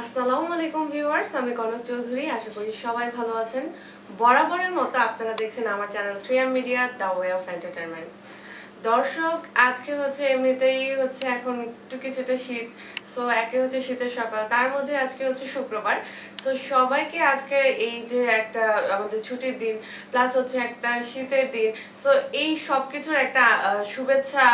আসসালামু আলাইকুম ভিউয়ার্স, আমি কনক চৌধুরী, আশা করি সবাই ভালো আছেন। বরাবরের মতো আপনারা দেখছেন আমার channel three M media, the way of entertainment দর্শক, আজকে হচ্ছে এমনিতেই হচ্ছে এখন একটু কিছুটা শীত, সো একে হচ্ছে শীতের সকাল, তার মধ্যে আজকে হচ্ছে শুক্রবার। সো সবাইকে আজকে এই যে একটা আমাদের ছুটির দিন প্লাস হচ্ছে একটা শীতের দিন, সো এই সব কিছুর একটা শুভেচ্ছা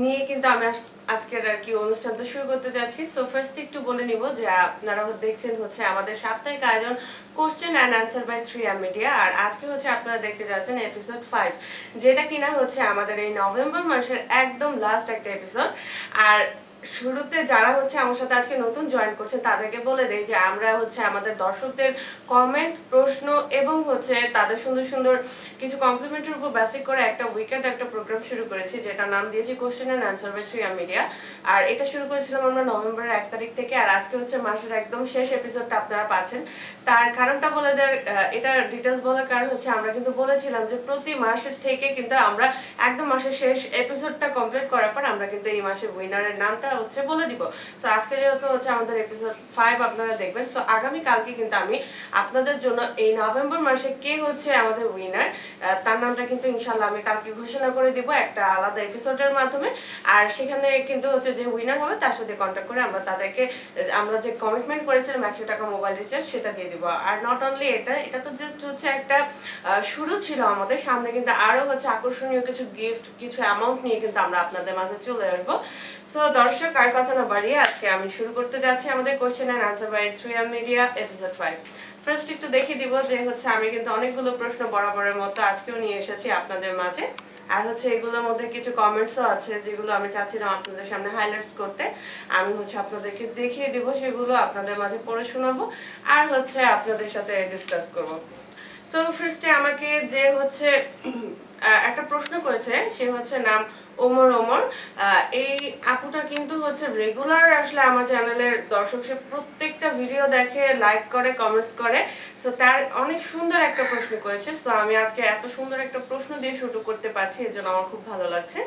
নিয়ে কিন্তু আমি আজকের আর কি অনুষ্ঠান তো শুরু করতে যাচ্ছি। সো ফার্স্ট একটু বলে নিব যে আপনারা দেখছেন হচ্ছে আমাদের সাপ্তাহিক আয়োজন question and answer by three M media আর আজকে হচ্ছে আপনারা দেখতে যাচ্ছেন এপিসোড ফাইভ যেটা কিনা হচ্ছে আমাদের এই নভেম্বর মাসের একদম লাস্ট একটা এপিসোড আর শুরুতে যারা হচ্ছে আমার সাথে আজকে নতুন জয়েন করছেন তাদেরকে বলে দেই যে আমরা হচ্ছে আমাদের দর্শকদের কমেন্ট প্রশ্ন এবং হচ্ছে তাদের সুন্দর সুন্দর কিছু কমপ্লিমেন্টের উপর বেসিক করে একটা উইকেন্ড একটা প্রোগ্রাম শুরু করেছি যেটা নাম দিয়েছি question and answer by three media আর এটা শুরু করেছিলাম আমরা নভেম্বরের এক তারিখ থেকে আর আজকে হচ্ছে মাসের একদম শেষ এপিসোডটা আপনারা পাচ্ছেন। তার কারণটা বলে আহ, এটা ডিটেলস বলার কারণ হচ্ছে আমরা কিন্তু বলেছিলাম যে প্রতি মাসের থেকে কিন্তু আমরা একদম মাসের শেষ এপিসোডটা কমপ্লিট করার পর আমরা কিন্তু এই মাসের উইনারের নামটা হচ্ছে বলে দিব। সো আজকে যেহেতু হচ্ছে আমাদের এপিসোড ফাইভ আপনারা দেখবেন সো আগামী কালকে কিন্তু আমি আপনাদের জন্য এই নভেম্বর মাসে কে হচ্ছে আমাদের উইনার তার নামটা কিন্তু ইনশাল্লাহ আমি কালকে ঘোষণা করে দিব একটা আলাদা এপিসোডের মাধ্যমে। আর সেখানে কিন্তু হচ্ছে যে উইনার হবে, তার সাথে কন্ট্যাক্ট করে আমরা তাদেরকে, আমরা যে কমিটমেন্ট করেছিলাম একশো টাকা মোবাইল রিচার্জ সেটা দিয়ে দিব। আর নট অনলি এটা এটা তো জাস্ট হচ্ছে একটা শুরু ছিল আমাদের, সামনে কিন্তু আরও হচ্ছে আকর্ষণীয় কিছু গিফট কিছু অ্যামাউন্ট নিয়ে কিন্তু আমরা আপনাদের মাঝে চলে আসব। সো দর্শক আর কথা না বাড়িয়ে আজকে আমি শুরু করতে যাচ্ছি আমাদের question and answer by three M media episode five first একটু দেখিয়ে দিব যে হচ্ছে আমি কিন্তু অনেকগুলো প্রশ্ন বরাবরের মতো আজকেও নিয়ে এসেছি আপনাদের মাঝে। আর হচ্ছে এগুলোর মধ্যে কিছু কমেন্টসও আছে যেগুলো আমি চাচ্ছিলাম আপনাদের সামনে হাইলাইটস করতে। আমি হচ্ছে আপনাদেরকে দেখিয়ে দিব সেগুলো, আপনাদের মাঝে পড়ে শোনাবো, আর হচ্ছে আপনাদের সাথে ডিসকাস করব। সো ফার্স্টে আমাকে যে হচ্ছে করেছে, সে হচ্ছে নাম ওমর ওমর। এই আপুটা কিন্তু হচ্ছে রেগুলার আসলে আমার চ্যানেলের দর্শক, সে প্রত্যেকটা ভিডিও দেখে লাইক করে কমেন্টস করে। সো তার অনেক সুন্দর একটা প্রশ্ন করেছে। সো আমি আজকে এত সুন্দর একটা প্রশ্ন দিয়ে শুরু করতে পারছি, এর জন্য আমার খুব ভালো লাগছে।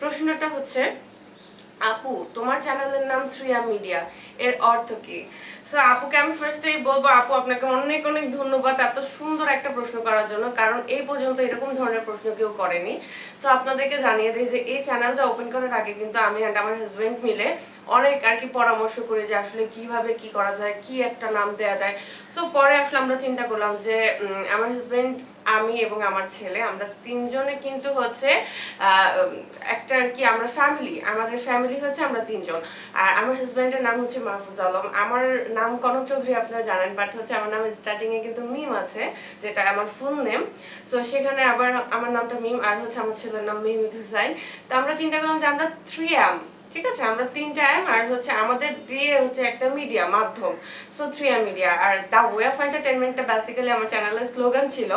প্রশ্নটা হচ্ছে আপু, তোমার চ্যানেলের নাম থ্রিয়া মিডিয়া এর অর্থ কি? সো আপুকে আমি ফার্স্টেই বলব, আপু, আপনাকে অনেক অনেক ধন্যবাদ এত সুন্দর একটা প্রশ্ন করার জন্য, কারণ এই পর্যন্ত এরকম ধরনের প্রশ্ন কেউ করেনি। সো আপনাদেরকে জানিয়ে দিই যে, এই চ্যানেলটা ওপেন করার আগে কিন্তু আমি অ্যান্ড আমার হাজব্যান্ড মিলে অনেক আর কি পরামর্শ করে যে আসলে কীভাবে কি করা যায়, কি একটা নাম দেওয়া যায়। সো পরে আসলে আমরা চিন্তা করলাম যে আমার হাজব্যান্ড আমি এবং আমার ছেলে, আমরা তিনজনে কিন্তু হচ্ছে একটা আর কি আমরা ফ্যামিলি আমাদের ফ্যামিলি হচ্ছে আমরা তিনজন। আর আমার হাজব্যান্ডের নাম হচ্ছে মাহফুজ আলম। আমার নাম কনক চৌধুরী আপনারা জানেন বাট হচ্ছে আমার নাম স্টার্টিং এ কিন্তু মিম আছে, যেটা আমার ফুল নেম সো সেখানে আবার আমার নামটা মিম, আর হচ্ছে আমার ছেলের নাম মেহমিদ হুসাইন। তো আমরা চিন্তা করলাম যে আমরা থ্রি এম ঠিক আছে? আমরা তিনটা এম আর হচ্ছে আমাদের দিয়ে হচ্ছে একটা মিডিয়া মাধ্যম সো থ্রি এম মিডিয়া আর দ্য ওয়ে অফ এন্টারটেনমেন্টটা বেসিক্যালি আমার চ্যানেলের স্লোগান ছিল।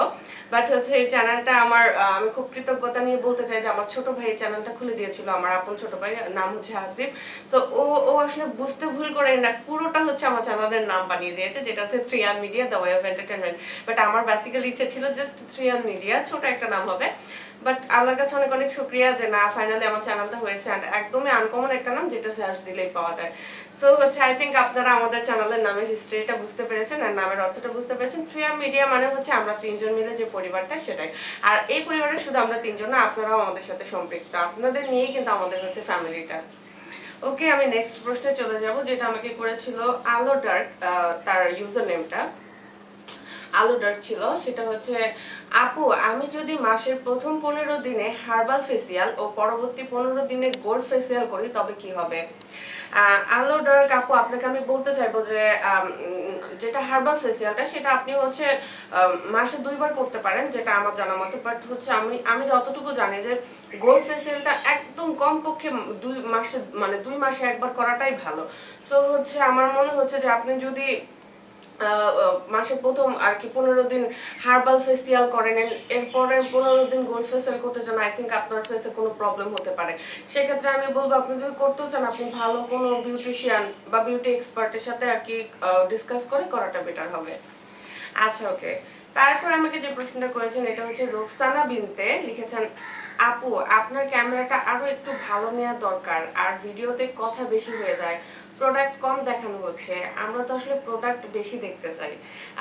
বাট হচ্ছে এই চ্যানেলটা আমার আমি খুব কৃতজ্ঞতা নিয়ে বলতে চাই যে আমার ছোট ভাই চ্যানেলটা খুলে দিয়েছিল, আমার আপন ছোট ভাই নাম হচ্ছে হাসিব সো ও ও আসলে বুঝতে ভুল করে না, পুরোটা হচ্ছে আমার চ্যানেলের নাম বানিয়ে দিয়েছে, যেটা হচ্ছে three An media the way of entertainment but আমার বেসিক্যালি ইচ্ছে ছিল জাস্ট থ্রি আন মিডিয়া ছোট একটা নাম হবে। বাট আল্লাহর কাছে অনেক অনেক শুক্রিয়া যে না ফাইনালি আমার চ্যানেলটা হয়েছে। একদমই আনকমন একটা নাম যেটা সার্চ দিলেই পাওয়া যায়। সো হচ্ছে আই থিঙ্ক আপনারা আমাদের চ্যানেলের নামের হিস্ট্রিটা বুঝতে পেরেছেন আর নামের অর্থটা বুঝতে পেরেছেন। থ্রি আম মিডিয়া মানে হচ্ছে আমরা তিনজন মিলে যে পরিবারটা সেটাই। আর এই পরিবারে শুধু আমরা তিনজন না, আপনারাও আমাদের সাথে সম্পৃক্ত। আপনাদের নিয়েই কিন্তু আমাদের হচ্ছে ফ্যামিলিটা ওকে আমি নেক্সট প্রশ্নে চলে যাব, যেটা আমাকে করেছিল আলো ডার্ক তার ইউজার নেমটা আলো ডার্ক ছিল, সেটা হচ্ছে, আপু, আমি যদি মাসের প্রথম পনেরো দিনে হার্বাল ফেসিয়াল ও পরবর্তী পনেরো দিনে গোল্ড ফেসিয়াল করি, তবে কি হবে? আলো ডার্ক, আপু, আপনাকে আমি বলতে চাইব যে যেটা হার্বাল ফেসিয়ালটা, সেটা আপনি হচ্ছে মাসে দুইবার করতে পারেন, যেটা আমার জানা মতো বাট হচ্ছে আমি আমি যতটুকু জানি যে, গোল্ড ফেসিয়ালটা একদম কমপক্ষে দুই মাসে মানে দুই মাসে একবার করাটাই ভালো। সো হচ্ছে আমার মনে হচ্ছে যে, আপনি যদি মাসে প্রথম আর কি পনেরো দিন হার্বাল ফেস্টিয়াল করে নেন এরপরে পনেরো দিন গোল্ড ফেসিয়াল করতে চান আই থিঙ্ক আপনার ফেসে কোনো প্রবলেম হতে পারে। সেক্ষেত্রে আমি বলব, আপনি যদি করতেও চান, আপনি ভালো কোনো বিউটিশিয়ান বা বিউটি এক্সপার্টের সাথে আর কি ডিসকাস করে করাটা বেটার হবে। আচ্ছা ওকে তারপর আমাকে যে প্রশ্নটা করেছেন, এটা হচ্ছে রোকসানা বিনতে লিখেছেন আপু, আপনার ক্যামেরাটা আরও একটু ভালো নেওয়া দরকার, আর ভিডিওতে কথা বেশি হয়ে যায়। প্রোডাক্ট কম দেখানো হচ্ছে হচ্ছে আমরা তো আসলে প্রোডাক্ট বেশি দেখতে চাই।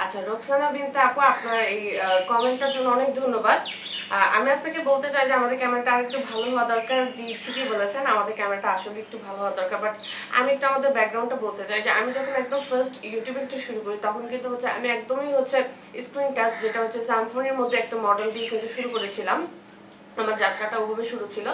আচ্ছা রোকসানা বিনতে আপু, আপনার এই কমেন্টটার জন্য অনেক ধন্যবাদ। আমি আপনাকে বলতে চাই যে আমাদের ক্যামেরাটা আরেকটু ভালো হওয়া দরকার। জি, ঠিকই বলেছেন, আমাদের ক্যামেরাটা আসলে একটু ভালো হওয়া দরকার। বাট আমি একটু আমাদের ব্যাকগ্রাউন্ডটা বলতে চাই যে আমি যখন একদম ফার্স্ট ইউটিউবে একটু শুরু করি, তখন কিন্তু হচ্ছে আমি একদমই হচ্ছে স্ক্রিন টাচ যেটা হচ্ছে স্যামফোনের মধ্যে একটা মডেল দিয়ে কিন্তু শুরু করেছিলাম। আমার যাত্রাটা ওভাবে শুরু ছিল।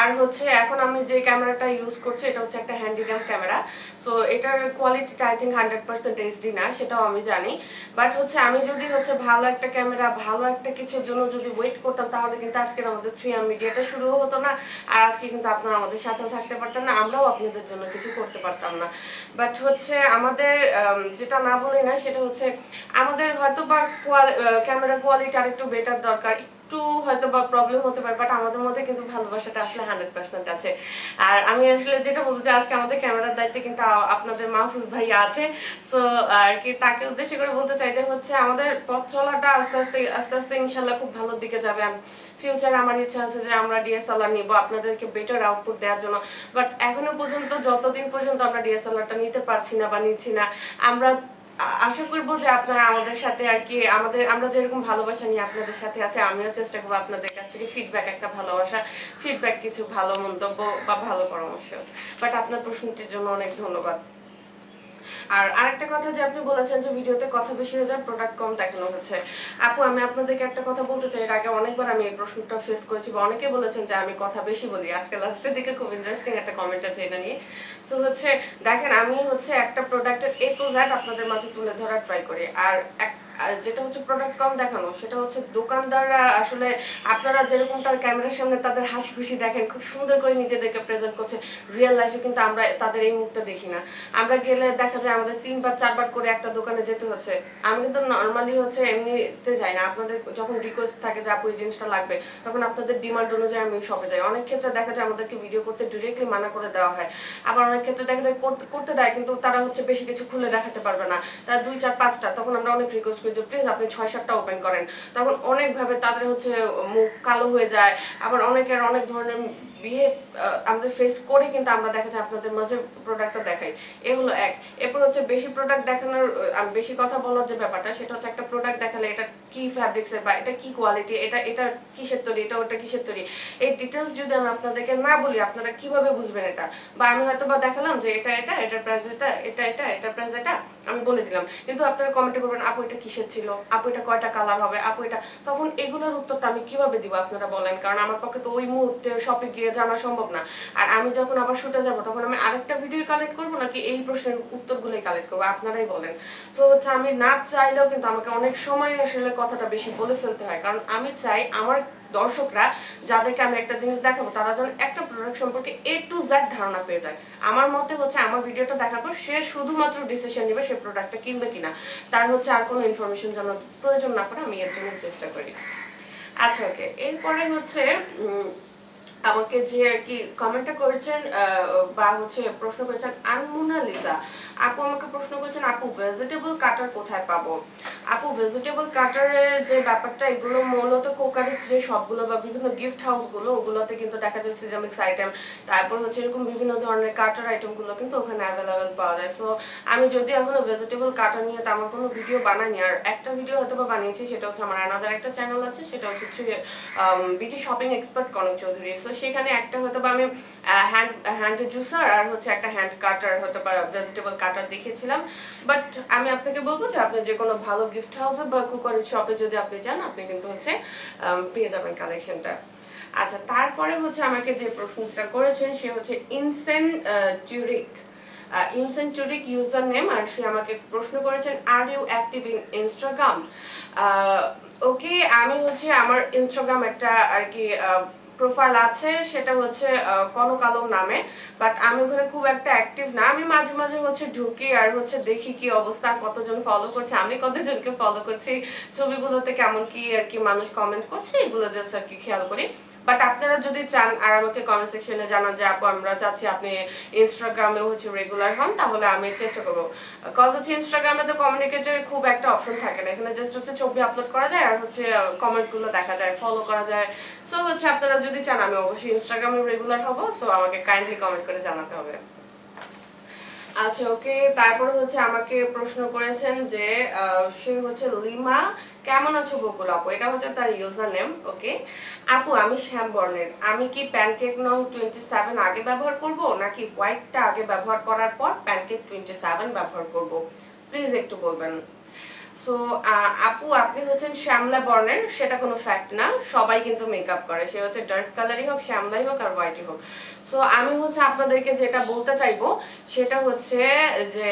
আর হচ্ছে এখন আমি যে ক্যামেরাটা ইউজ করছি, এটা হচ্ছে একটা হ্যান্ডিক্যাম ক্যামেরা। সো এটার কোয়ালিটিটা I think hundred percent HD না, সেটাও আমি জানি। বাট হচ্ছে আমি যদি হচ্ছে ভালো একটা ক্যামেরা, ভালো একটা কিছুর জন্য যদি ওয়েট করতাম, তাহলে কিন্তু আজকের আমাদের থ্রি এম মিডিয়াটা শুরুও হতো না। আর আজকে কিন্তু আপনারা আমাদের সাথেও থাকতে পারতেন না, আমরাও আপনাদের জন্য কিছু করতে পারতাম না। বাট হচ্ছে আমাদের যেটা না বলি না, সেটা হচ্ছে আমাদের হয়তো বা ক্যামেরা কোয়ালিটি আরেকটু বেটার দরকার। একটু হয়তো বা প্রবলেম হতে পারে বাট আমাদের মধ্যে কিন্তু ভালোবাসাটা আসলে হান্ড্রেড পার্সেন্ট আছে। আর আমি আসলে যেটা বলব যে আজকে আমাদের ক্যামেরার দায়িত্বে কিন্তু আপনাদের মাহফুজ ভাই আছে। সো আর কি তাকে উদ্দেশ্য করে বলতে চাই যে হচ্ছে আমাদের পথ চলাটা আস্তে আস্তে আস্তে আস্তে ইনশাল্লাহ খুব ভালোর দিকে যাবে। ফিউচারে আমার ইচ্ছা আছে যে আমরা ডিএসএলআর নিব, আপনাদেরকে বেটার আউটপুট দেওয়ার জন্য। বাট এখনও পর্যন্ত, যতদিন পর্যন্ত আমরা ডিএসএলআরটা নিতে পারছি না বা নিচ্ছি না, আমরা আশা করব যে আপনারা আমাদের সাথে আর কি, আমাদের, আমরা যেরকম ভালোবাসা নিয়ে আপনাদের সাথে আছে, আমিও চেষ্টা করব আপনাদের কাছ থেকে ফিডব্যাক একটা ভালোবাসা ফিডব্যাক কিছু ভালো মন্তব্য বা ভালো পরামর্শ। বাট আপনার প্রশ্নটির জন্য অনেক ধন্যবাদ। আর আরেকটা কথা যে আপনি বলেছেন যে ভিডিওতে কথা বেশি হয়ে যায় প্রোডাক্ট কম দেখানো হচ্ছে। আপু, আমি আপনাদেরকে একটা কথা বলতে চাই। এর আগে অনেকবার আমি এই প্রশ্নটা ফেস করেছি বা অনেকে বলেছেন যে আমি কথা বেশি বলি। আজকে লাস্টের দিকে খুব ইন্টারেস্টিং একটা কমেন্ট আছে এটা নিয়ে। সো হচ্ছে, দেখেন, আমি হচ্ছে একটা প্রোডাক্টের এ টু জ্যাড আপনাদের মাঝে তুলে ধরার ট্রাই করি। আর এক- আর যেটা হচ্ছে প্রোডাক্ট কম দেখানো, সেটা হচ্ছে দোকানদাররা আসলে আপনারা যেরকম তার ক্যামেরার সামনে তাদের হাসি খুশি দেখেন, খুব সুন্দর করে নিজেদেরকে প্রেজেন্ট করছে। রিয়েল লাইফে কিন্তু আমরা তাদের এই মুখটা দেখি না। আমরা গেলে দেখা যায় আমাদের তিনবার চারবার করে একটা দোকানে যেতে হচ্ছে। আমি কিন্তু নর্মালি হচ্ছে এমনিতে যাই না। আপনাদের যখন রিকোয়েস্ট থাকে যে, আপু, এই জিনিসটা লাগবে, তখন আপনাদের ডিমান্ড অনুযায়ী আমি শপে যাই। অনেক ক্ষেত্রে দেখা যায় আমাদেরকে ভিডিও করতে ডিরেক্টলি মানা করে দেওয়া হয়। আবার অনেক ক্ষেত্রে দেখা যায় করতে- দেয়, কিন্তু তারা হচ্ছে বেশি কিছু খুলে দেখাতে পারবে না। তার দুই, চার, পাঁচটা, তখন আমরা অনেক রিকোয়েস্ট যে প্লিজ আপনি ছয় সাতটা ওপেন করেন। তখন অনেকভাবে তাদের হচ্ছে মুখ কালো হয়ে যায়। আবার অনেকের অনেক ধরনের বিহেভ আমাদের ফেস করে, কিন্তু আমরা দেখা যায় আপনাদের মাঝে প্রোডাক্টটা দেখাই। এ হলো এক। এরপর হচ্ছে বেশি প্রোডাক্ট দেখানোর বেশি কথা বলার যে ব্যাপারটা, সেটা হচ্ছে একটা প্রোডাক্ট দেখালে এটা কি ফ্যাব্রিক্সের বা এটা কি কোয়ালিটি এটা এটা কিসের তৈরি, এটা ওটা কিসের তৈরি? এই ডিটেলস যদি আমি আপনাদেরকে না বলি, আপনারা কীভাবে বুঝবেন এটা? বা আমি হয়তো বা দেখালাম যে এটা এটা, এটার প্রাইস এটা এটা এটা, এটার প্রাইস এটা, আমি বলে দিলাম। কিন্তু আপনারা কমেন্টে করবেন আপু, এটা কিসের ছিল? আপু, এটা কয়টা কালার হবে? আপু, এটা তখন এগুলোর উত্তরটা আমি কীভাবে দিব আপনারা বলেন? কারণ আমার পক্ষে তো ওই মুহূর্তে শপে গিয়ে জানা সম্ভব না। আর আমি যখন আবার শুটে যাব, তখন আমি আরেকটা ভিডিও কালেক্ট করব নাকি এই প্রশ্নের উত্তরগুলোই কালেক্ট করব? আপনারাই বলেন। তো হচ্ছে আমি না চাইলেও কিন্তু আমাকে অনেক সময় আসলে কথাটা বেশি বলে ফেলতে হয়। কারণ আমি চাই আমার দর্শকরা, যাদেরকে আমি একটা জিনিস দেখাবো, তারা যেন একটা প্রোডাক্ট সম্পর্কে এ টু জেড ধারণা পেয়ে যায়। আমার মতে হচ্ছে আমার ভিডিওটা দেখার পর সে শুধুমাত্র ডিসিশন নেবে সে প্রোডাক্টটা কিনবে কিনা। তার হচ্ছে আর কোনো ইনফরমেশন যেন প্রয়োজন না পড়ে, আমি এর জন্য চেষ্টা করি। আচ্ছা ওকে এরপরে হচ্ছে আমাকে যে আর কি কমেন্টটা করেছেন বা হচ্ছে প্রশ্ন করেছেন আনমুনা লিজা, আপু আমাকে প্রশ্ন করেছেন, আপু ভেজিটেবল কাটার কোথায় পাবো? আপু ভেজিটেবল কাটারের যে ব্যাপারটা, এগুলো মূলত কোকারের যে সবগুলো বা বিভিন্ন গিফট হাউসগুলো ওগুলোতে কিন্তু দেখা যায় সিরামিক্স আইটেম তারপর হচ্ছে এরকম বিভিন্ন ধরনের কাটার আইটেমগুলো কিন্তু ওখানে অ্যাভেলেবেল পাওয়া যায়। সো আমি যদি এখনও ভেজিটেবল কাটার নিয়ে তেমন কোনো ভিডিও বানাইনি, আর একটা ভিডিও হয়তো বা বানিয়েছি, সেটা হচ্ছে আমার আনাদার একটা চ্যানেল আছে, সেটা হচ্ছে BT shopping expert Kanak Chowdhury so সেখানে একটা হয়তো বা আমি হ্যান্ড হ্যান্ড জুসার আর হচ্ছে একটা হ্যান্ড কাটার হয়তো বা ভেজিটেবল কাটার দেখেছিলাম। বাট আমি আপনাকে বলব যে আপনি যে কোনো ভালো গিফট হাউসে বা কুকারের শপে যদি আপনি যান, আপনি কিন্তু হচ্ছে পেয়ে যাবেন কালেকশনটা আচ্ছা তারপরে হচ্ছে আমাকে যে প্রশ্নটা করেছেন, সে হচ্ছে ইনসেন টিউরিক ইনসেন্টুরিক ইউজার নেম আর সে আমাকে প্রশ্ন করেছেন are you active in Instagram okay আমি হচ্ছে আমার ইনস্টাগ্রাম একটা আর কি প্রোফাইল আছে, সেটা হচ্ছে কনক আলম নামে। বাট আমি ওখানে খুব একটা অ্যাক্টিভ না। আমি মাঝে মাঝে হচ্ছে ঢুকি আর হচ্ছে দেখি কি অবস্থা, কতজন ফলো করছে, আমি কতজনকে ফলো করছি ছবিগুলোতে কেমন কি আর কি মানুষ কমেন্ট করছে, এগুলো জাস্ট আর কি খেয়াল করি। বাট আপনারা যদি চান আর আমাকে কমেন্ট সেকশনে জানান যে, আপু, আমরা চাচ্ছি আপনি ইনস্টাগ্রামে হচ্ছে রেগুলার হন, তাহলে আমি চেষ্টা করব। কজ হচ্ছে ইনস্টাগ্রামে তো কমিউনিকেটের খুব একটা অপশন থাকে না। এখানে জাস্ট হচ্ছে ছবি আপলোড করা যায় আর হচ্ছে কমেন্টগুলো দেখা যায় ফলো করা যায়। সো হচ্ছে আপনারা যদি চান, আমি অবশ্যই ইনস্টাগ্রামে রেগুলার হব। সো আমাকে কাইন্ডলি কমেন্ট করে জানাতে হবে। আচ্ছা ওকে। তারপর হচ্ছে আমাকে প্রশ্ন করেছেন যে সে হচ্ছে লিমা। কেমন আছো বকুল আপু? এটা হচ্ছে তার ইউজার নেম ওকে? আপু, আমি শ্যাম বর্ণের। আমি কি প্যানকেক নং টোয়েন্টি সেভেন আগে ব্যবহার করব, নাকি হোয়াইটটা আগে ব্যবহার করার পর প্যানকেক টোয়েন্টি সেভেন ব্যবহার করব? প্লিজ একটু বলবেন। সো আপু, আপনি হচ্ছেন শ্যামলা বর্ণের, সেটা কোনো ফ্যাক্ট না। সবাই কিন্তু মেকআপ করে। সে হচ্ছে ডার্ক কালারই হোক, শ্যামলাই হোক আর হোয়াইটই হোক। সো আমি হচ্ছে আপনাদেরকে যেটা বলতে চাইব, সেটা হচ্ছে যে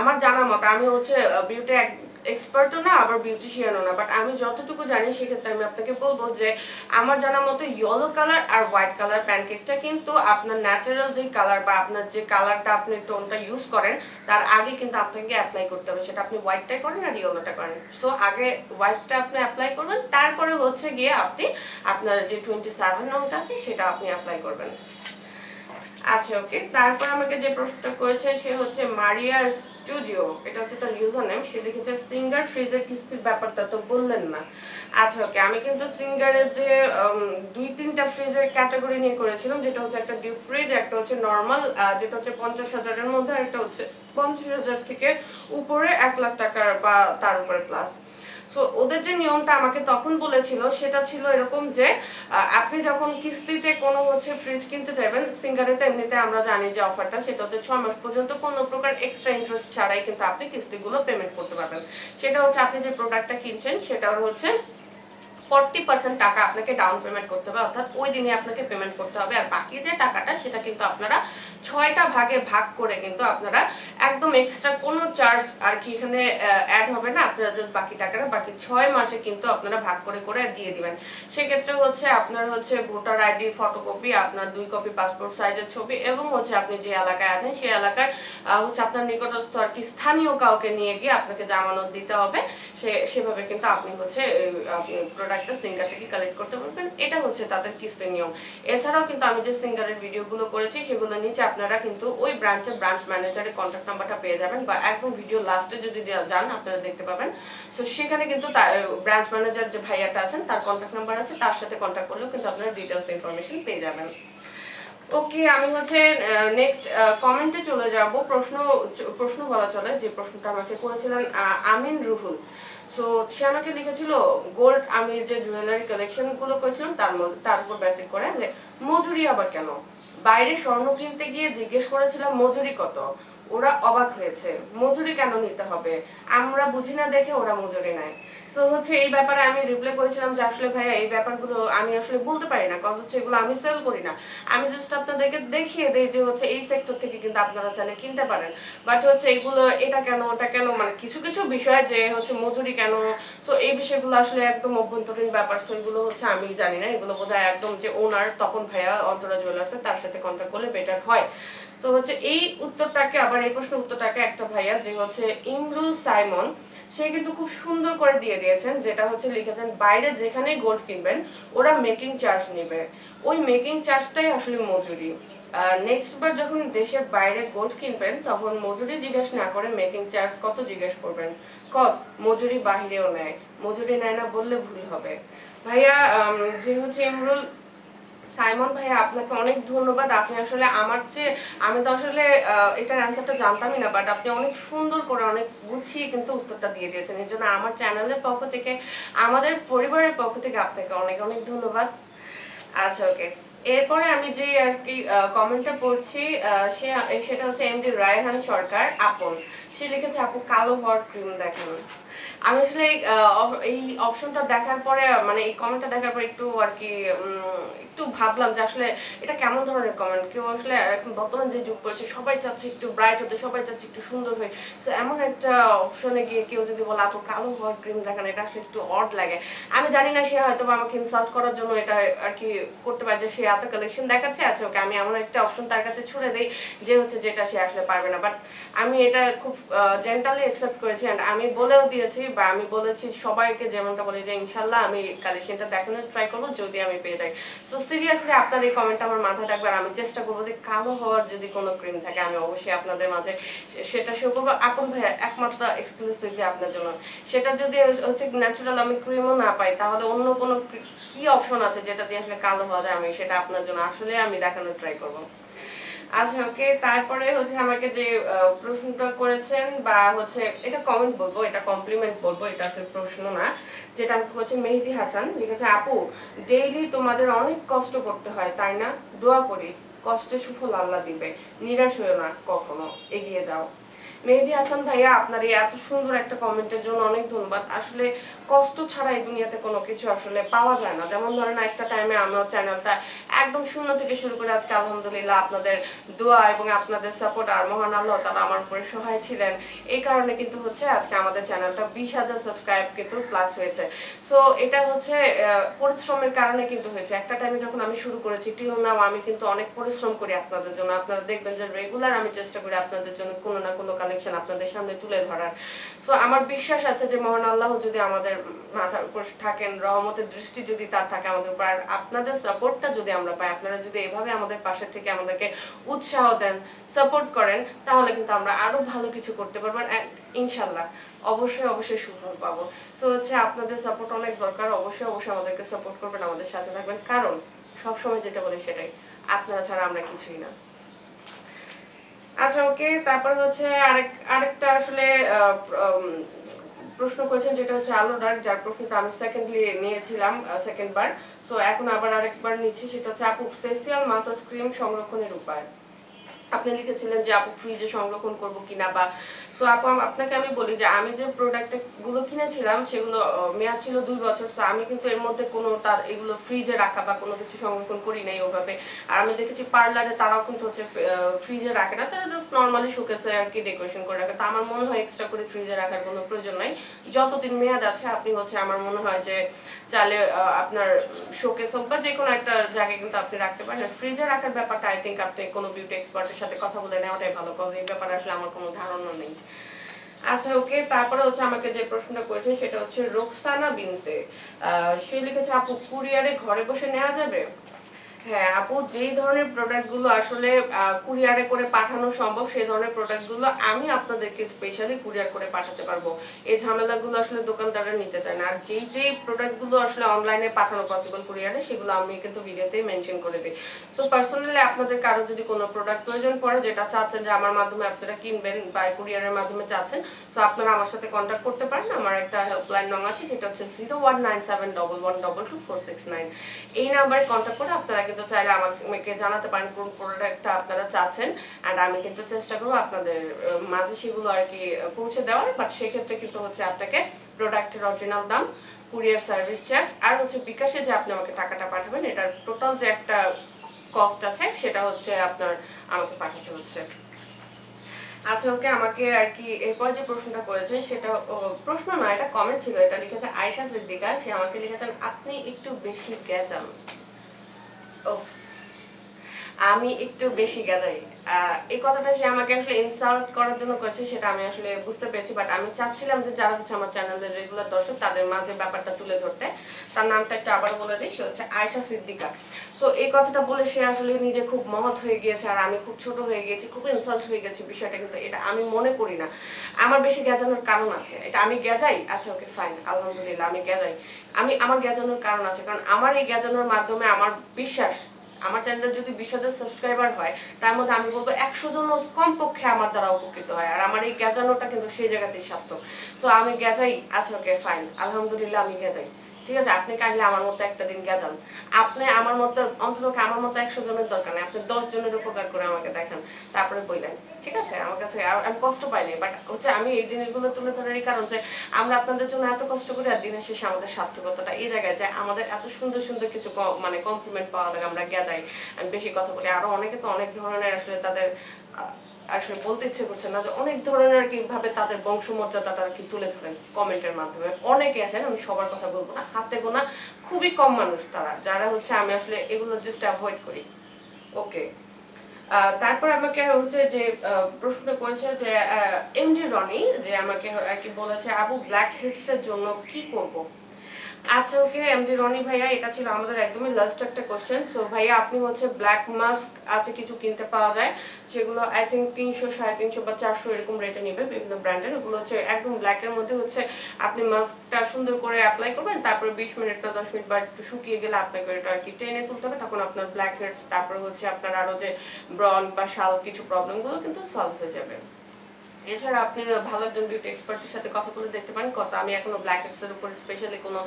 আমার জানা মতো আমি হচ্ছে বিউটি এক্সপার্টও না, আবার বিউটিশিয়ানও না। বাট আমি যতটুকু জানি, সেক্ষেত্রে আমি আপনাকে বলব যে, আমার জানা মতো ইয়েলো কালার আর হোয়াইট কালার প্যানকেকটা কিন্তু আপনার ন্যাচারাল যে কালার বা আপনার যে কালারটা আপনি টোনটা ইউজ করেন, তার আগে কিন্তু আপনাকে অ্যাপ্লাই করতে হবে। সেটা আপনি হোয়াইটটাই করেন আর ইয়েলোটা করেন। সো আগে হোয়াইটটা আপনি অ্যাপ্লাই করবেন, তারপরে হচ্ছে গিয়ে আপনি আপনার যে টোয়েন্টি সেভেন নংটা আছে, সেটা আপনি অ্যাপ্লাই করবেন। আচ্ছা ওকে তারপর আমাকে যে প্রশ্নটা করেছে সে হচ্ছে মারিয়া স্টুডিও, এটা হচ্ছে তার ইউজার নেম সে লিখেছে সিঙ্গার ফ্রিজের কিস্তির ব্যাপারটা তো বললেন না। আচ্ছা ওকে আমি কিন্তু সিঙ্গারের যে দুই তিনটা ফ্রিজের ক্যাটাগরি নিয়ে করেছিলাম, যেটা হচ্ছে একটা ডিপ ফ্রিজ একটা হচ্ছে নর্মাল যেটা হচ্ছে পঞ্চাশ হাজারের মধ্যে, আর একটা হচ্ছে পঞ্চাশ হাজার থেকে উপরে এক লাখ টাকার বা তার উপরে প্লাস সো ওদের যে নিয়মটা আমাকে তখন বলেছিল, সেটা ছিল এরকম যে আপনি যখন কিস্তিতে কোনো হচ্ছে ফ্রিজ কিনতে যাবেন সিঙ্গারেতে এমনিতে আমরা জানি যে অফারটা সেটা হচ্ছে ছয় মাস পর্যন্ত কোনো প্রকার এক্সট্রা ইন্টারেস্ট ছাড়াই কিন্তু আপনি কিস্তিগুলো পেমেন্ট করতে পারবেন। সেটা হচ্ছে আপনি যে প্রোডাক্টটা কিনছেন, সেটার হচ্ছে ফর্টি পার্সেন্ট টাকা আপনাকে ডাউন পেমেন্ট করতে হবে অর্থাৎ ওই দিনে আপনাকে পেমেন্ট করতে হবে। আর বাকি যে টাকাটা সেটা কিন্তু আপনারা ছয়টা ভাগে ভাগ করে কিন্তু আপনারা একদম এক্সট্রা কোনো চার্জ আর কি এখানে অ্যাড হবে না। আপনারা জাস্ট বাকি টাকাটা বাকি ছয় মাসে কিন্তু আপনারা ভাগ করে করে দিয়ে দিবেন। সেক্ষেত্রে হচ্ছে আপনার হচ্ছে ভোটার আইডির ফটোকপি আপনার দুই কপি পাসপোর্ট সাইজের ছবি এবং হচ্ছে আপনি যে এলাকায় আছেন সেই এলাকার হচ্ছে আপনার নিকটস্থ আর কি স্থানীয় কাউকে নিয়ে গিয়ে আপনাকে জামানত দিতে হবে। সে সেভাবে কিন্তু আপনি হচ্ছে এই, প্রোডাক্টটা সিঙ্গার থেকে কালেক্ট করতে পারবেন এটা হচ্ছে তাদের কিস্তির নিয়ম। এছাড়াও কিন্তু আমি যে সিঙ্গারের ভিডিওগুলো করেছি সেগুলো নিচে আপনারা কিন্তু ওই ব্রাঞ্চের ব্রাঞ্চ ম্যানেজারের কন্ট্যাক্ট নাম্বারটা পেয়ে যাবেন বা একদম ভিডিও লাস্টে যদি যান, আপনারা দেখতে পাবেন। সো সেখানে কিন্তু ব্রাঞ্চ ম্যানেজার যে ভাইয়াটা আছেন, তার কন্ট্যাক্ট নাম্বার আছে, তার সাথে কন্ট্যাক্ট করলেও কিন্তু আপনারা ডিটেলস ইনফরমেশন পেয়ে যাবেন। ওকে, আমি হচ্ছে নেক্সট কমেন্টে চলে যাব। প্রশ্ন প্রশ্ন বলা চলে, যে প্রশ্নটা আমাকে করেছিলেন আমিন রুহুল। সো সে আমাকে লিখেছিল গোল্ড আমি যে জুয়েলারি কালেকশনগুলো করেছিলাম, তার মধ্যে, তার উপর বেসিক করে, যে মজুরি আবার কেন? বাইরে স্বর্ণ কিনতে গিয়ে জিজ্ঞেস করেছিলাম, মজুরি কত? ওরা অবাক হয়েছে। মজুরি কেন নিতে হবে? আমরা বুঝি না দেখে ওরা মজুরি নেয়। সো হচ্ছে এই ব্যাপারে আমি রিপ্লাই করেছিলাম যে, আসলে ভাইয়া, এই ব্যাপারগুলো আমি আসলে বলতে পারি না। কারণ হচ্ছে এগুলো আমি সেল করি না। আমি জাস্ট আপনাদেরকে দেখিয়ে দেই যে, হচ্ছে এই সেক্টর থেকে কিন্তু আপনারা চাইলে কিনতে পারেন। বাট হচ্ছে এগুলো, এটা কেন, ওটা কেন মানে কিছু কিছু বিষয় যে, হচ্ছে মজুরি কেন? সো এই বিষয়গুলো আসলে একদম অভ্যন্তরীণ ব্যাপার। সো এগুলো হচ্ছে আমি জানি না। এগুলো বোধহয় একদম যে ওনার তপন ভাইয়া, অন্তরা জুয়েলার্সের তার সাথে কন্ট্যাক্ট করলে বেটার হয়। তো হচ্ছে এই উত্তরটাকে, আবার এই প্রশ্নের উত্তরটাকে একটা ভাইয়া, যে হচ্ছে ইমরুল সাইমন, সে কিন্তু খুব সুন্দর করে দিয়ে দিয়েছেন, যেটা হচ্ছে লিখেছেন, বাইরে যেখানেই গোল্ড কিনবেন, ওরা মেকিং চার্জ নেবে। ওই মেকিং চার্জটাই আসলে মজুরি। নেক্সট বার যখন দেশের বাইরে গোল্ড কিনবেন, তখন মজুরি জিজ্ঞেস না করে মেকিং চার্জ কত জিজ্ঞেস করবেন। কজ মজুরি বাহিরেও নেয়। মজুরি নেয় না বললে ভুল হবে। ভাইয়া যে হচ্ছে ইমরুল সাইমন ভাই আপনাকে অনেক ধন্যবাদ। আপনি আসলে আমার চেয়ে, আমি তো আসলে এটার অ্যান্সারটা জানতামই না বাট আপনি অনেক সুন্দর করে, অনেক গুছিয়ে কিন্তু উত্তরটা দিয়ে দিয়েছেন। এর জন্য আমার চ্যানেলের পক্ষ থেকে, আমাদের পরিবারের পক্ষ থেকে আপনাকে অনেক অনেক ধন্যবাদ। আচ্ছা ওকে এরপরে আমি যে আর কি কমেন্টটা পড়ছি সে, সেটা হচ্ছে এমডি রায়হান সরকার, আপন। সে লিখেছে, আপু, কালো হওয়ার ক্রিম দেখান। আমি আসলে এই, অপশনটা দেখার পরে মানে এই কমেন্টটা দেখার পর একটু আর কি একটু ভাবলাম যে আসলে এটা কেমন ধরনের কমেন্ট কেউ আসলে এখন বর্তমান যে যুগ পড়েছে সবাই চাচ্ছে একটু ব্রাইট হতে সবাই চাচ্ছে একটু সুন্দর হয়ে। সো এমন একটা অপশনে গিয়ে কেউ যদি বলে আপু কালো হওয়ার ক্রিম দেখান এটা আসলে একটু অড লাগে। আমি জানি না সে হয়তো আমাকে ইনসাল্ট করার জন্য এটা আর কি করতে পারে যে সে এত কালেকশন দেখাচ্ছে আচ্ছা ওকে আমি এমন একটা অপশন তার কাছে ছুড়ে দিই যে হচ্ছে যেটা সে আসলে পারবে না। বাট আমি এটা খুব জেন্টালি অ্যাকসেপ্ট করেছি অ্যান্ড আমি বলেও দিয়েছি বা আমি বলেছি সবাইকে যেমনটা বলি যে ইনশাল্লাহ আমি কালেকশনটা দেখানোর ট্রাই করব, যদি আমি পেয়ে যাই। সো সিরিয়াসলি আপনার এই কমেন্টটা আমার মাথায় রাখবে আর আমি চেষ্টা করব যে কালো হওয়ার যদি কোনো ক্রিম থাকে, আমি অবশ্যই আপনাদের মাঝে সেটা শো করব। আপন ভাইয়া, একমাত্র এক্সক্লুসিভলি আপনার জন্য। সেটা যদি হচ্ছে ন্যাচুরাল আমি ক্রিমও না পাই, তাহলে অন্য কোনো কি অপশন আছে যেটা দিয়ে আসলে কালো হওয়া যায় আমি সেটা আপনার জন্য আসলে আমি দেখানোর ট্রাই করব। আচ্ছা ওকে, তারপরে হচ্ছে আমাকে যে প্রশ্নটা করেছেন বা হচ্ছে, এটা কমেন্ট বলব, এটা কমপ্লিমেন্ট বলব, এটা আসলে প্রশ্ন না, যেটা করেছেন মেহেদি হাসান লিখেছে, আপু ডেইলি তোমাদের অনেক কষ্ট করতে হয়, তাই না? দোয়া করি, কষ্টে সুফল আল্লাহ দিবে, নিরাশ হয়েও না কখনো, এগিয়ে যাও। মেহেদি হাসান ভাইয়া, আপনার এই এত সুন্দর একটা কমেন্টের জন্য অনেক ধন্যবাদ। আসলে কষ্ট ছাড়া এই দুনিয়াতে কোনো কিছু আসলে পাওয়া যায় না। যেমন ধরেন একটা টাইমে আমার চ্যানেলটা একদম শূন্য থেকে শুরু করে আজকে আলহামদুলিল্লাহ আপনাদের দোয়া এবং আপনাদের সাপোর্ট আর মহান আল্লাহ তারা আমার উপরে সহায় ছিলেন। এই কারণে কিন্তু হচ্ছে আজকে আমাদের চ্যানেলটা বিশ হাজার সাবস্ক্রাইব কিন্তু প্লাস হয়েছে। সো এটা হচ্ছে পরিশ্রমের কারণে কিন্তু হয়েছে। একটা টাইমে যখন আমি শুরু করেছি টিল নাও, আমি কিন্তু অনেক পরিশ্রম করি আপনাদের জন্য। আপনারা দেখবেন যে রেগুলার আমি চেষ্টা করি আপনাদের জন্য কোনো না কোনো কালেকশন আপনাদের সামনে তুলে ধরার। সো আমার বিশ্বাস আছে যে মহান আল্লাহ যদি আমাদের মাথার উপর থাকেন, রহমতের দৃষ্টি যদি তার থাকে আমাদের উপর, আর আপনাদের সাপোর্টটা যদি আমরা পাই, আপনারা যদি এভাবে আমাদের পাশে থেকে আমাদেরকে উৎসাহ দেন, সাপোর্ট করেন, তাহলে কিন্তু আমরা আরও ভালো কিছু করতে পারব ইনশাল্লাহ অবশ্যই অবশ্যই সুফল পাবো। সো হচ্ছে আপনাদের সাপোর্ট অনেক দরকার, অবশ্যই অবশ্যই আমাদেরকে সাপোর্ট করবেন, আমাদের সাথে থাকবেন। কারণ সবসময় যেটা বলি সেটাই, আপনারা ছাড়া আমরা কিছুই না। আচ্ছা ওকে, তারপর হচ্ছে আরেক, আরেকটা আসলে প্রশ্ন করেছেন, যেটা হচ্ছে আলো ডার্ক যার প্রশ্নটা আমি সেকেন্ডলি নিয়েছিলাম সেকেন্ড বার। সো এখন আবার আরেকবার নিচ্ছি, সেটা হচ্ছে, আপু ফেসিয়াল মাসাজ ক্রিম সংরক্ষণের উপায়। আপনি লিখেছিলেন যে আপু ফ্রিজে সংরক্ষণ করব কিনা বা সো আপু আপনাকে আমি বলি যে আমি যে প্রোডাক্টগুলো কিনেছিলাম, সেগুলো মেয়াদ ছিল দুই বছর সো আমি কিন্তু এর মধ্যে কোনো তার, এগুলো ফ্রিজে রাখা বা কোনো কিছু সংরক্ষণ করি নাই ওভাবে। আর আমি দেখেছি পার্লারে তারাও কিন্তু হচ্ছে ফ্রিজে রাখে না, তারা জাস্ট নর্মালি শোকেসে আর কি ডেকোরেশন করে রাখে। তো আমার মনে হয় এক্সট্রা করে ফ্রিজে রাখার কোনো প্রয়োজন নাই। যতদিন মেয়াদ আছে, আপনি হচ্ছে, আমার মনে হয় যে চালে আপনার শোকেস হোক বা যে কোনো একটা জায়গায় কিন্তু আপনি রাখতে পারেন। ফ্রিজে রাখার ব্যাপারটা আই থিঙ্ক আপনি কোনো বিউটি এক্সপার্টের সাথে কথা বলে নেওয়াটাই ভালো কজ এই ব্যাপারে আসলে আমার কোনো ধারণা নেই। আচ্ছা ওকে, তারপরে হচ্ছে আমাকে যে প্রশ্নটা করেছে সেটা হচ্ছে, রোকসানা বিনতে সে লিখেছে, আপু, কুরিয়ারে ঘরে বসে নেওয়া যাবে? হ্যাঁ আপু, যেই ধরনের প্রোডাক্টগুলো আসলে কুরিয়ারে করে পাঠানো সম্ভব, সেই ধরনের প্রোডাক্টগুলো আমি আপনাদেরকে স্পেশালি কুরিয়ার করে পাঠাতে পারব। এই ঝামেলাগুলো আসলে দোকানদাররা নিতে চায় না। আর যেই যেই প্রোডাক্টগুলো আসলে অনলাইনে পাঠানো পসিবল কুরিয়ারে সেগুলো আমি কিন্তু ভিডিওতেই মেনশন করে দিই। সো পার্সোনালি আপনাদের কারও যদি কোনো প্রোডাক্ট প্রয়োজন পড়ে, যেটা চাচ্ছেন যে আমার মাধ্যমে আপনারা কিনবেন বা কুরিয়ারের মাধ্যমে চাচ্ছেন সো আপনারা আমার সাথে কন্ট্যাক্ট করতে পারেন। আমার একটা হেল্পলাইন নং আছে, যেটা হচ্ছে zero one nine seven double one double two four six nine এই নাম্বারে কন্ট্যাক্ট করে আপনারা কিন্তু চাইলে আমাকে জানাতে পারেন কোন প্রোডাক্টটা আপনারা চাচ্ছেন। অ্যান্ড আমি কিন্তু চেষ্টা করব আপনাদের মাঝে সেগুলো আর কি পৌঁছে দেওয়ার। বাট সেক্ষেত্রে কিন্তু হচ্ছে আপনাকে প্রোডাক্টের অরিজিনাল দাম কুরিয়ার সার্ভিস চার্জ আর হচ্ছে বিকাশে যে আপনি আমাকে টাকাটা পাঠাবেন, এটার টোটাল যে একটা কস্ট আছে, সেটা হচ্ছে আপনার আমাকে পাঠাতে হচ্ছে। আচ্ছা ওকে, আমাকে আর কি এরপর যে প্রশ্নটা করেছেন, সেটা প্রশ্ন না, এটা কমেন্ট ছিল। এটা লিখেছে আয়শা সিদ্দিকা। সে আমাকে লিখেছেন, আপনি একটু বেশি গেজাম of আমি একটু বেশি গেজাই। এই কথাটা সে আমাকে আসলে ইনসাল্ট করার জন্য করেছে, সেটা আমি আসলে বুঝতে পেরেছি বাট আমি চাচ্ছিলাম যে যারা হচ্ছে আমার চ্যানেলের রেগুলার দর্শক, তাদের মাঝে ব্যাপারটা তুলে ধরতে। তার নামটা একটু আবার বলে দিই, সে হচ্ছে আয়শা সিদ্দিকা। সো এই কথাটা বলে সে আসলে নিজে খুব মহৎ হয়ে গিয়েছে, আর আমি খুব ছোট হয়ে গিয়েছি, খুব ইনসাল্ট হয়ে গেছি বিষয়টা, কিন্তু এটা আমি মনে করি না। আমার বেশি গেজানোর কারণ আছে। এটা আমি গেজাই? আচ্ছা ওকে ফাইন আলহামদুলিল্লাহ, আমি গেজাই। আমি, আমার গেজানোর কারণ আছে, কারণ আমার এই গেজানোর মাধ্যমে আমার বিশ্বাস আমার চ্যানেলে যদি বিশ হাজার সাবস্ক্রাইবার হয়, তার মধ্যে আমি বলব একশো জন কমপক্ষে আমার দ্বারা উপকৃত হয়। আর আমার এই গেজানোটা কিন্তু সেই জায়গাতেই সার্থক। সো আমি গেজাই আচ্ছা ওকে ফাইন আলহামদুলিল্লাহ, আমি গেজাই ঠিক আছে, আপনি কাইলে আমার মতো একটা দিন গেজান আপনি আমার মতো, অন্ততপক্ষে আমার মতো একশো জনের দরকার নেই। আপনি দশ জনের উপকার করে আমাকে দেখান, তারপরে বললেন ঠিক আছে, আমার কাছে আমি কষ্ট পাইনি বাট হচ্ছে আমি এই জিনিসগুলো তুলে ধরারই কারণ যে, আমরা আপনাদের জন্য এত কষ্ট করি আর দিনের শেষে আমাদের সার্থকতাটা এই জায়গায় যে, আমাদের এত সুন্দর সুন্দর কিছু মানে কমপ্লিমেন্ট পাওয়া লাগে, আমরা গেজাই বেশি কথা বলি। আরও অনেকে তো অনেক ধরনের আসলে তাদের আসলে বলতে ইচ্ছে করছে না যে অনেক ধরনের আর কি ভাবে তাদের বংশমর্যাদাটা কি তুলে ধরেন কমেন্টের মাধ্যমে। অনেকে আছেন, আমি সবার কথা বলব না, হাতে গোনা খুবই কম মানুষ তারা, যারা হচ্ছে আমি আসলে এগুলো জাস্ট অ্যাভয়েড করি। ওকে তারপর আমাকে হচ্ছে যে প্রশ্ন করেছে যে এমডি রনি যে আমাকে আর কি বলেছে, আবু ব্ল্যাক হেডস এর জন্য কি করব? আচ্ছা ওকে এমজি রনি ভাইয়া, এটা ছিল আমাদের একদমই লাস্ট একটা কোশ্চেন সো ভাইয়া, আপনি হচ্ছে ব্ল্যাক মাস্ক আছে, কিছু কিনতে পাওয়া যায়, সেগুলো আই থিঙ্ক তিনশো, সাড়ে তিনশো বা চারশো এরকম রেটে নেবে বিভিন্ন ব্র্যান্ডের ওগুলো হচ্ছে একদম ব্ল্যাকের মধ্যে হচ্ছে আপনি মাস্কটা সুন্দর করে অ্যাপ্লাই করবেন, তারপরে বিশ মিনিট না দশ মিনিট বা একটু শুকিয়ে গেলে আপনাকে এটা আর কি টেনে তুলতে হবে। তখন আপনার ব্ল্যাক হেডস তারপরে হচ্ছে আপনার আরও যে ব্রন বা শাল কিছু প্রবলেমগুলো কিন্তু সলভ হয়ে যাবে। এছাড়া আপনি ভালো একজন বিউটি এক্সপার্টের সাথে কথা বলে দেখতে পারেন কজ আমি এখনও ব্ল্যাক হেডসের উপর স্পেশালি কোনো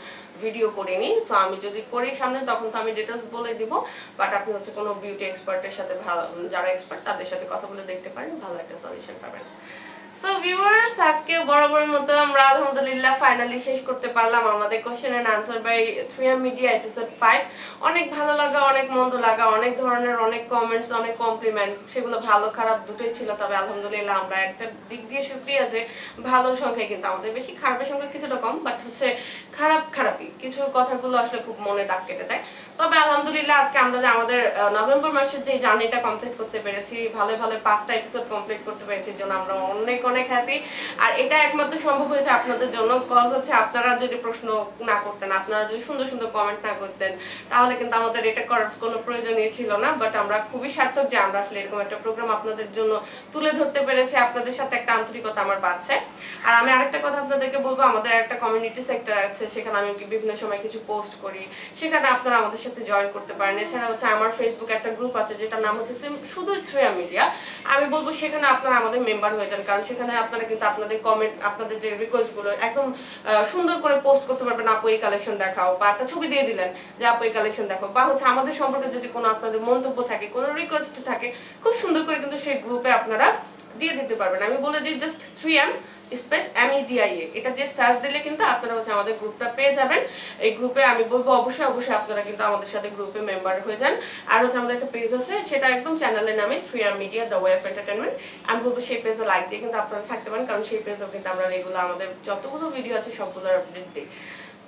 ভিডিও করিনি। সো আমি যদি করি সামনে, তখন তো আমি ডিটেলস বলে দিব। বাট আপনি হচ্ছে কোনো বিউটি এক্সপার্টের সাথে ভালো, যারা এক্সপার্ট তাদের সাথে কথা বলে দেখতে পারেন, ভালো একটা সলিউশন পাবেন। সো ভিউয়ার্স আজকে বরাবরের মতো আমরা আলহামদুলিল্লাহ ফাইনালি শেষ করতে পারলাম আমাদের question answer by media episode five অনেক ভালো লাগা, অনেক মন্দ লাগা, অনেক ধরনের অনেক কমেন্টস অনেক কমপ্লিমেন্ট সেগুলো ভালো, খারাপ দুটোই ছিল। তবে আলহামদুলিল্লাহ আমরা একটা দিক দিয়ে সুক্রিয়া যে ভালোর সংখ্যায় কিন্তু আমাদের বেশি খারাপের সংখ্যা কিছুটা কম বাট হচ্ছে খারাপ, খারাপই। কিছু কথাগুলো আসলে খুব মনে দাগ কেটে যায়। তবে আলহামদুলিল্লাহ আজকে আমরা যে আমাদের নভেম্বর মাসের যে জার্নিটা কমপ্লিট করতে পেরেছি, ভালো ভালো পাঁচটা এপিসোড কমপ্লিট করতে পেরেছি জন্য আমরা অনেক অনেক হ্যাপি আর এটা একমাত্র সম্ভব হয়েছে আপনাদের জন্য কজ হচ্ছে আপনারা যদি প্রশ্ন না করতেন, আপনারা যদি সুন্দর সুন্দর কমেন্ট না করতেন, তাহলে কিন্তু আমাদের এটা করার কোনো প্রয়োজনই ছিল না। বাট আমরা খুবই সার্থক যে আমরা আসলে এরকম একটা প্রোগ্রাম আপনাদের জন্য তুলে ধরতে পেরেছি, আপনাদের সাথে একটা আন্তরিকতা আমার বাড়ছে। আর আমি আরেকটা কথা আপনাদেরকে বলব, আমাদের একটা কমিউনিটি সেক্টর আছে, সেখানে আমি বিভিন্ন সময় কিছু পোস্ট করি, সেখানে আপনারা আমাদের সাথে জয়েন করতে পারেন। এছাড়া হচ্ছে আমার ফেসবুক একটা গ্রুপ আছে যেটার নাম হচ্ছে শুধু থ্রিয়া মিডিয়া আমি বলব সেখানে আপনারা আমাদের মেম্বার হয়ে যান, কারণ সেখানে আপনারা কিন্তু আপনাদের কমেন্ট আপনাদের যে রিকোয়েস্টগুলো একদম সুন্দর করে পোস্ট করতে পারবেন, আপু, এই কালেকশন দেখাও বা একটা ছবি দিয়ে দিলেন যে, আপু, এই কালেকশন দেখাও বা হচ্ছে আমাদের সম্পর্কে যদি কোনো আপনাদের মন্তব্য থাকে, কোনো রিকোয়েস্ট থাকে, খুব সুন্দর করে কিন্তু সেই গ্রুপে আপনারা দিয়ে দিতে পারবেন। আমি বলে দিই just three M space M E D I A এটা দিয়ে সার্চ দিলে কিন্তু আপনারা হচ্ছে আমাদের গ্রুপটা পেয়ে যাবেন। এই গ্রুপে আমি বলব অবশ্যই অবশ্যই আপনারা কিন্তু আমাদের সাথে গ্রুপে মেম্বার হয়ে যান। আর হচ্ছে আমাদের একটা পেজ আছে, সেটা একদম চ্যানেলের নামে three R media the way of entertainment আমি বলব সেই পেজে লাইক দিয়ে কিন্তু আপনারা থাকতে পারেন, কারণ সেই পেজেও কিন্তু আমরা রেগুলার আমাদের যতগুলো ভিডিও আছে সবগুলোর আপডেট দিই।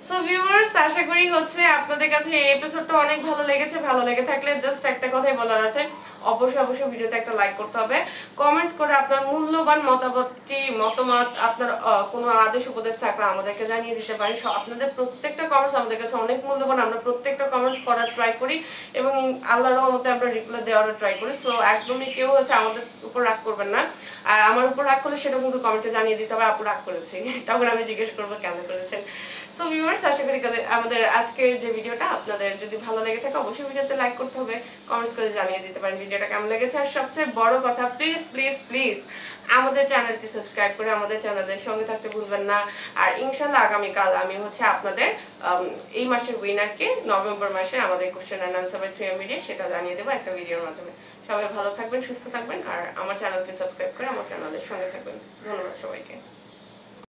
সো ভিউয়ার্স আশা করি হচ্ছে আপনাদের কাছে এই এপিসোডটা অনেক ভালো লেগেছে। ভালো লেগে থাকলে জাস্ট একটা কথাই বলার আছে। অবশ্যই অবশ্যই ভিডিওতে একটা লাইক করতে হবে। কমেন্টস করে আপনার মূল্যবান মতামতটি, মতামত, আপনার কোনো আদেশ, উপদেশ থাকলে আমাদেরকে জানিয়ে দিতে পারেন। আপনাদের প্রত্যেকটা কমেন্টস আমাদের কাছে অনেক মূল্যবান। আমরা প্রত্যেকটা কমেন্টস পড়ার ট্রাই করি এবং আল্লাহর রহমতে আমরা রিপ্লাই দেওয়ারও ট্রাই করি। সো একদমই কেউ হচ্ছে আমাদের উপর রাগ করবেন না। আর আমার উপর রাগ করলে সেটা কিন্তু কমেন্টে জানিয়ে দিতে হবে, আপু, রাগ করেছি। তখন আমি জিজ্ঞেস করব, কেন করেছেন? সো ভিউয়ার্স আশা করি আমাদের আজকের যে ভিডিওটা, আপনাদের যদি ভালো লেগে থাকে, অবশ্যই ভিডিওতে লাইক করতে হবে। কমেন্টস করে জানিয়ে দিতে পারেন ভিডিওটা কেমন লেগেছে। আর সবচেয়ে বড় কথা প্লিজ প্লিজ প্লিজ আমাদের চ্যানেলটি সাবস্ক্রাইব করে আমাদের চ্যানেলের সঙ্গে থাকতে ভুলবেন না। আর ইনশাল্লাহ আগামীকাল আমি হচ্ছে আপনাদের এই মাসের উইনারকে নভেম্বর মাসে আমাদের question and answer three media সেটা জানিয়ে দেবো একটা ভিডিওর মাধ্যমে। সবাই ভালো থাকবেন, সুস্থ থাকবেন, আর আমার চ্যানেলটি সাবস্ক্রাইব করে আমার চ্যানেলের সঙ্গে থাকবেন। ধন্যবাদ সবাইকে।